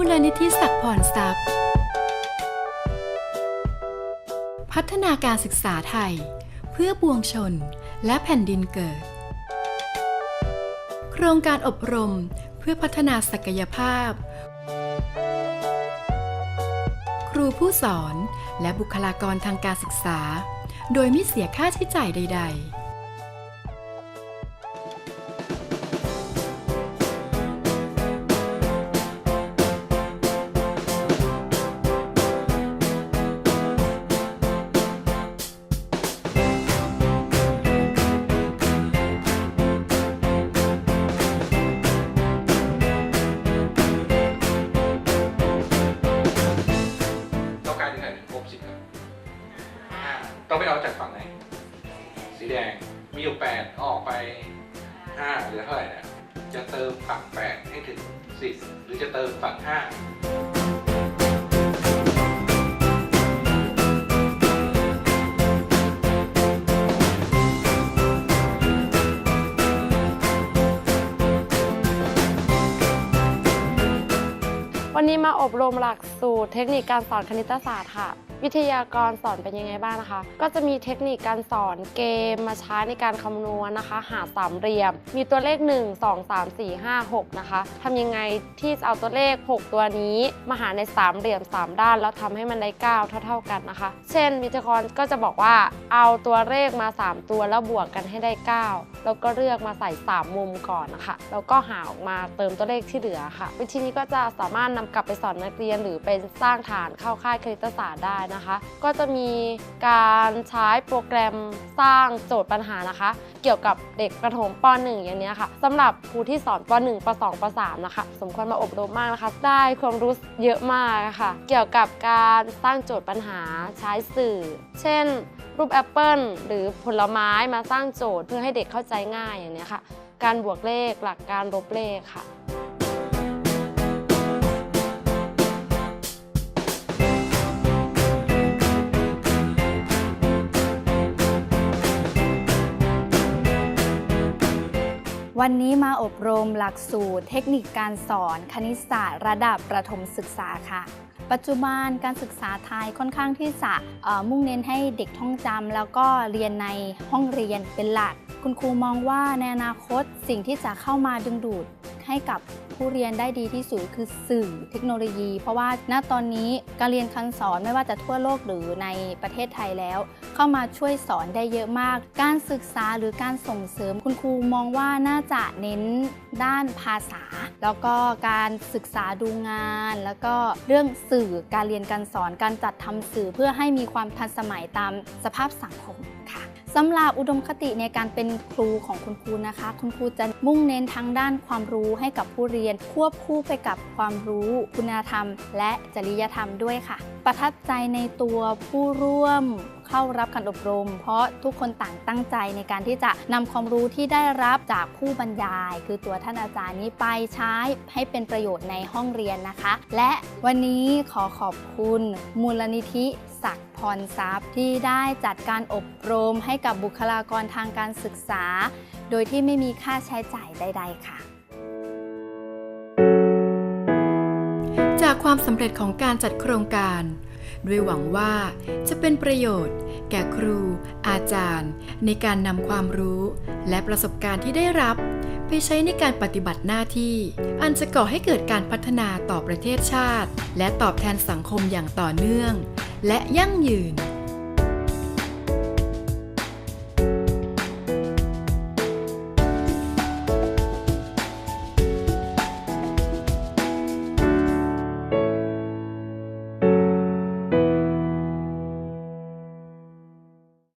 มูลนิธิศักพรทรัพย์ พัฒนาการศึกษาไทย เพื่อปวงชนและแผ่นดินเกิด โครงการอบรมเพื่อพัฒนาศักยภาพ ครูผู้สอนและบุคลากรทางการศึกษา โดยไม่เสียค่าใช้จ่ายใด ๆ ต้องไปเอาจากฝั่งไหน สีแดง มีอยู่แปดออกไปห้าเหลือเท่าไหร่นี่ยจะเติมฝั่งแปดให้ถึงสิบหรือจะเติมฝั่งห้าวันนี้มาอบรมหลักสูตรเทคนิคการสอนคณิตศาสตร์ค่ะ วิทยากรสอนเป็นยังไงบ้างนะคะ ก็จะมีเทคนิคการสอนเกมมาใช้ในการคำนวณนะคะ หาสามเหลี่ยม มีตัวเลข 1 2 3 4 5 6 นะคะทำยังไงที่จะเอาตัวเลข 6 ตัวนี้ มาหาในสามเหลี่ยม 3 ด้าน แล้วทำให้มันได้ 9 เท่า ๆกันนะคะ เช่นวิทยากรก็จะบอกว่าเอาตัวเลขมา 3 ตัวแล้วบวกกันให้ได้ 9 แล้วก็เลือกมาใส่ 3 มุมก่อนนะคะ แล้วก็หาออกมาเติมตัวเลขที่เหลือค่ะ วิธีนี้ก็จะสามารถนำกลับไปสอนนักเรียนหรือเป็นสร้างฐานเข้าค่ายคณิตศาสตร์ได้นะคะ ก็จะมีการใช้โปรแกรมสร้างโจทย์ปัญหานะคะ เกี่ยวกับเด็กประถมป .1 อย่างนี้ค่ะสำหรับครูที่สอนป .1 ป .2 ป .3 นะคะ สมควรมาอบรมมากนะคะ ได้ความรู้เยอะมากะค่ะ เกี่ยวกับการสร้างโจทย์ปัญหาใช้สื่อ เช่น รูปแอปเปิลหรือผลไม้มาสร้างโจทย์เพื่อให้เด็กเข้าใจง่ายอย่างนี้ค่ะ การบวกเลขหลักการลบเลขค่ะ วันนี้มาอบรมหลักสูตร เทคนิคการสอนคณิตศาสตร์ ระดับประถมศึกษาค่ะ ปัจจุบันการศึกษาไทยค่อนข้างที่จะมุ่งเน้นให้เด็กท่องจำแล้วก็เรียนในห้องเรียนเป็นหลัก คุณครูมองว่าในอนาคตสิ่งที่จะเข้ามาดึงดูด ให้กับผู้เรียนได้ดีที่สุดคือสื่อเทคโนโลยี เพราะว่าณตอนนี้การเรียนการสอนไม่ว่าจะทั่วโลกหรือในประเทศไทยแล้ว เข้ามาช่วยสอนได้เยอะมาก การศึกษาหรือการส่งเสริมคุณครูมองว่าน่าจะเน้นด้านภาษา แล้วก็การศึกษาดูงาน แล้วก็เรื่องสื่อการเรียนการสอนการจัดทำสื่อเพื่อให้มีความทันสมัยตามสภาพสังคมค่ะ สำหรับอุดมคติในการเป็นครูของคุณครูนะคะ คุณครูจะมุ่งเน้นทั้งด้านความรู้ให้กับผู้เรียน ควบคู่ไปกับความรู้คุณธรรม และจริยธรรมด้วยค่ะ ประทับใจในตัวผู้ร่วมเข้ารับการอบรม เพราะทุกคนต่างตั้งใจในการที่จะนำความรู้ที่ได้รับจากผู้บรรยาย คือตัวท่านอาจารย์นี้ไปใช้ให้เป็นประโยชน์ในห้องเรียนนะคะ และวันนี้ขอขอบคุณมูลนิธิศักดิ์ พรทรัพย์ที่ได้จัดการอบรมให้กับบุคลากรทางการศึกษา โดยที่ไม่มีค่าใช้จ่ายใด ๆ ค่ะจากความสำเร็จของการจัดโครงการ ด้วยหวังว่าจะเป็นประโยชน์ แก่ครู อาจารย์ ในการนำความรู้ และประสบการณ์ที่ได้รับ ไปใช้ในการปฏิบัติหน้าที่ อันจะก่อให้เกิดการพัฒนาต่อประเทศชาติ และตอบแทนสังคมอย่างต่อเนื่อง และยั่งยืน